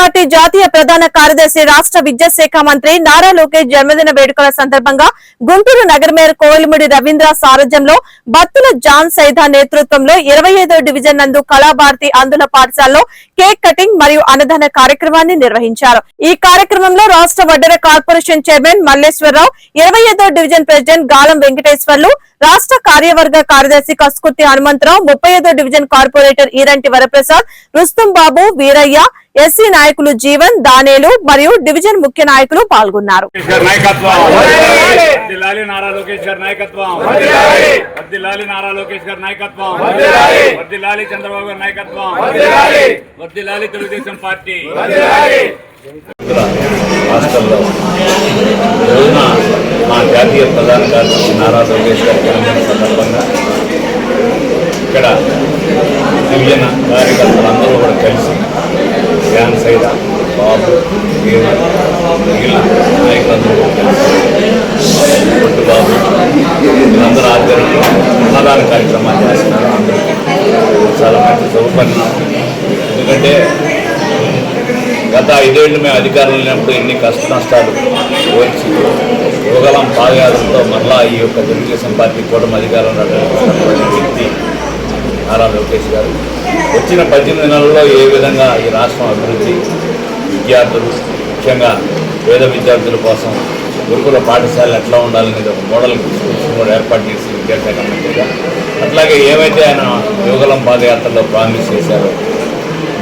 Party జాతీయ ప్రధాన కార్యదర్శి రాష్ట్ర విద్యాశాఖ మంత్రి నారా లోకేష్ జన్మదిన వేడుకల సందర్భంగా గుంటూరు నగర మేయర్ కోయిలముడి రవీంద్ర సారథ్యంలో భక్తుల జాన్ సైదా నేతృత్వంలో ఇరవై డివిజన్ నందు కళాభారతి అందుల పాఠశాలలో కేక్ కటింగ్ మరియు అన్నదాన కార్యక్రమాన్ని నిర్వహించారు. ఈ కార్యక్రమంలో రాష్ట్ర వడ్డెర కార్పొరేషన్ చైర్మన్ మల్లేశ్వరరావు ఇరవై ఐదో డివిజన్ ప్రెసిడెంట్ గాలం వెంకటేశ్వర్లు రాష్ట్ర కార్యవర్గ కార్యదర్శి కస్కుర్తి హనుమంతరావు ముప్పై ఐదో division corporator Eranti Varaprasad Rustum Babu Veeraiah SC నాయకులు జీవన్ దానేలు మరియు డివిజన్ ముఖ్య నాయకులు పాల్గొన్నారు. లోకేష్ గారి నాయకత్వం. వర్ధిల్లాలి నారా లోకేష్ గారి నాయకత్వం. వర్ధిల్లాలి నారా లోకేష్ గారి నాయకత్వం. వర్ధిల్లాలి చంద్రబాబు గారి నాయకత్వం. వర్ధిల్లాలి తెలుగుదేశం పార్టీ. ఈ రోజున మా జాతీయ ప్రధాన కార్యదర్శి నారా లోకేష్ గారి జన్మదిన సందర్భంగా ఇక్కడ యువజన కార్యకర్తలందరూ కూడా కలిసి శ్యామ్ సైద బాబు వీరు మిగిలిన నాయకులందరూ. పొట్టు బాబు వీళ్ళందరూ ఆధ్వర్యంలో అన్నదాన కార్యక్రమాలు చేస్తున్నారు. అందరికీ చాలా మంచి శుభపరిణామం ఎందుకంటే గత ఐదేళ్ళు మేము అధికారంలో లేనప్పుడు ఎన్ని కష్ట నష్టాలు వచ్చి యువగలం పాదయాత్రతో మరలా ఈ యొక్క తెలుగుదేశం పార్టీ కూటమి అధికారంలో వ్యక్తి నారా లోకేష్ గారు వచ్చిన పద్దెనిమిది నెలల్లో ఏ విధంగా ఈ రాష్ట్రం అభివృద్ధి విద్యార్థులు ముఖ్యంగా పేద విద్యార్థుల కోసం గురుకుల పాఠశాలలు ఎట్లా ఉండాలనేది ఒక మోడల్ కూడా ఏర్పాటు చేసి విద్యాశాఖ మంత్రిగా. అట్లాగే ఏవైతే ఆయన యువగలం పాదయాత్రలో ప్రామిస్ చేశారో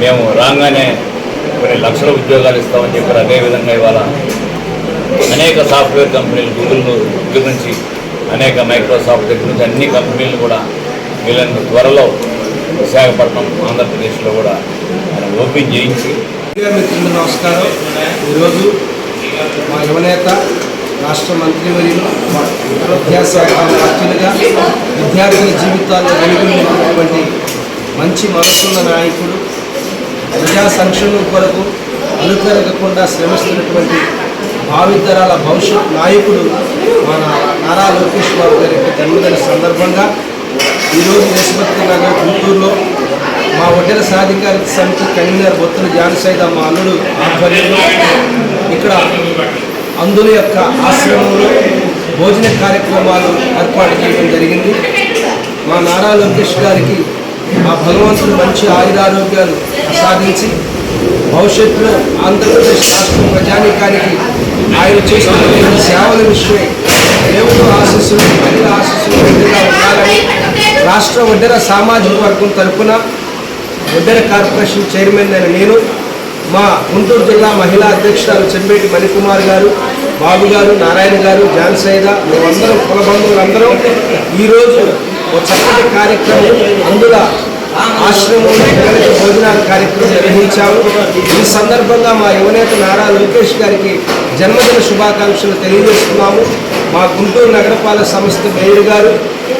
మేము రాగానే కొన్ని లక్షల ఉద్యోగాలు ఇస్తామని చెప్పారు. అదేవిధంగా ఇవాళ అనేక సాఫ్ట్వేర్ కంపెనీలు గూగుల్ దగ్గర నుంచి అనేక మైక్రోసాఫ్ట్ దగ్గర నుంచి అన్ని కంపెనీలు కూడా వీళ్ళని త్వరలో విశాఖపట్నం ఆంధ్రప్రదేశ్లో కూడా ఆయన ఓపెన్ చేయించి మిత్రులు నమస్కారం. ఈరోజు మా యువనేత రాష్ట్ర మంత్రివర్యులు మా విద్యాశాఖ మంత్రులుగా విద్యార్థుల జీవితాల్లో వెలుగున్నటువంటి మంచి మనసున్న నాయకుడు ప్రజా సంక్షేమం కొరకు అనుకరగకుండా శ్రమిస్తున్నటువంటి భావితరాల భవిష్యత్ నాయకుడు మన నారా లోకేష్ బాబు గారి యొక్క జన్మదిన సందర్భంగా ఈరోజు దేశభక్తి నగర్ గుంటూరులో మా ఒడ్డెల సాధికారిత సమితి కన్వీనర్ బొత్తుల జానసైద మా అల్లుడు ఆధ్వర్యంలో ఇక్కడ అందుల యొక్క ఆశ్రమంలో భోజన కార్యక్రమాలు ఏర్పాటు చేయడం జరిగింది. మా నారా లోకేష్ గారికి మా భగవంతుడు మంచి ఆయురారోగ్యాలు సాధించి భవిష్యత్తులో ఆంధ్రప్రదేశ్ రాష్ట్ర ప్రజానీకానికి ఆయన చేస్తున్న సేవల విషయమే దేవుడు ఆశీస్సులు ప్రజల ఆశీస్సులు రాష్ట్ర వడ్డెర సామాజిక వర్గం తరపున వడ్డెర కార్పొరేషన్ చైర్మన్ అయిన నేను మా గుంటూరు జిల్లా మహిళా అధ్యక్షురాలు చెంబేటి మణికుమార్ గారు బాబు గారు నారాయణ గారు జాన్సైద మేమందరం కుల బంధువులందరం ఈరోజు ఒక చక్కటి కార్యక్రమం అందులో ఆశ్రమంలో పిల్లలకి భోజనాల కార్యక్రమం నిర్వహించాము ఈ సందర్భంగా మా యువనేత నారా లోకేష్ గారికి జన్మదిన శుభాకాంక్షలు తెలియజేస్తున్నాము. మా గుంటూరు నగరపాలక సంస్థ మేయర్ గారు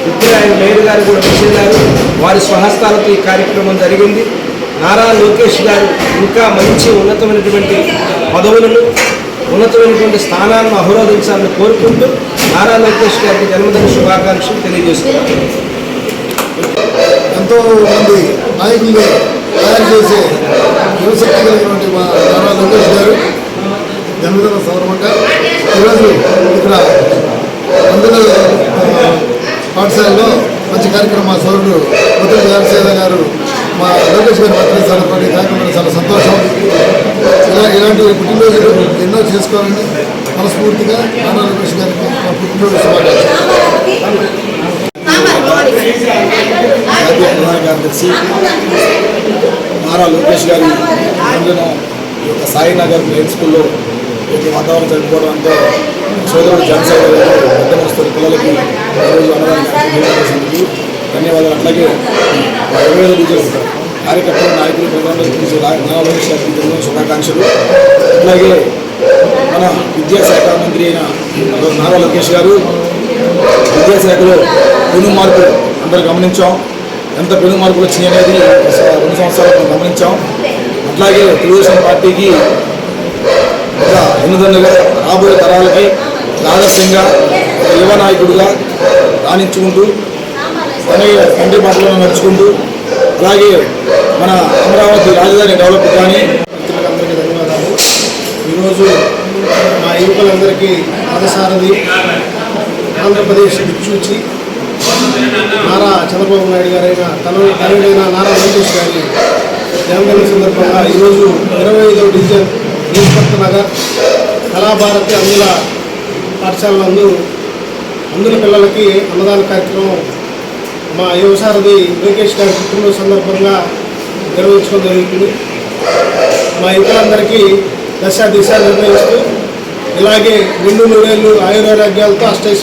ఇప్పుడు ఆయన మేయర్ గారు కూడా వచ్చేదారు వారి స్వహస్తాలతో ఈ కార్యక్రమం జరిగింది. నారా లోకేష్ గారు ఇంకా మంచి ఉన్నతమైనటువంటి పదవులను ఉన్నతమైనటువంటి స్థానాలను అహరోధించాలని కోరుకుంటూ నారా లోకేష్ గారికి జన్మదిన శుభాకాంక్షలు తెలియజేస్తున్నాను. ఎంతో మంది నాయకులు తయారు చేసే యువశక్తి కలిగినటువంటి మా నారా లోకేష్ గారు జన్మదిన సందర్భంగా ఇక్కడ అందులో పాఠశాలలో మంచి కార్యక్రమం మా సోదరుడు ముద్ర జయసేద గారు మా లోకేష్ గారి మంత్రి సందర్భంగా కార్యక్రమం చాలా సంతోషం. ఇలా ఇలాంటి పుట్టినరోజులు ఎన్నో చేసుకోవాలని మనస్ఫూర్తిగా నానా లోకేష్ గారికి మా పుట్టినరోజు కార్యదర్శి నారా లోకేష్ గారి సాయినగర్ మెయిన్ స్కూల్లో వాతావరణం జరుపుకోవడం అంటే సోదరుడు జనసేన గారు పెద్ద మస్తున్న పిల్లలకి ధన్యవాదాలు. అట్లాగే ఇరవై ఐదు కార్యకర్తలు నాయకులు ప్రధానమంత్రి గురించి శుభాకాంక్షలు. అట్లాగే మన విద్యాశాఖ మంత్రి అయిన నారా లోకేష్ గారు విద్యాశాఖలో పెను మార్పులు అందరూ గమనించాం. ఎంత పెను మార్పులు వచ్చినాయి అనేది రెండు సంవత్సరాలు మనం గమనించాం. అట్లాగే తెలుగుదేశం పార్టీకి ఇంకా ఎన్నుదన్నుగా రాబోయే తరాలకి ఆదర్శంగా యువ నాయకుడిగా రాణించుకుంటూ తన తండ్రి మాటలను నడుచుకుంటూ అలాగే మన అమరావతి రాజధాని డెవలప్ కానీ అందరికీ ధన్యవాదాలు. ఈరోజు మా యువకులందరికీ పదసారథి ఆంధ్రప్రదేశ్ చూచి నారా చంద్రబాబు నాయుడు గారైన తన తనయుడైన నారా లోకేష్ గారి జన్మదిన సందర్భంగా ఈరోజు ఇరవై ఐదవ డివిజన్ నగర్ కళాభారతి అందుల పాఠశాల నందు అందుల పిల్లలకి అన్నదాన కార్యక్రమం మా యువసారథి వెంకేష్ గారి పుట్టినరోజు సందర్భంగా నిర్వహించడం జరుగుతుంది. మా యువకులందరికీ దశ దిశ నిర్ణయిస్తూ ఇలాగే నిండు నూరేళ్ళు ఆయురారోగ్యాలతో అష్టైశ్వర్యాలతో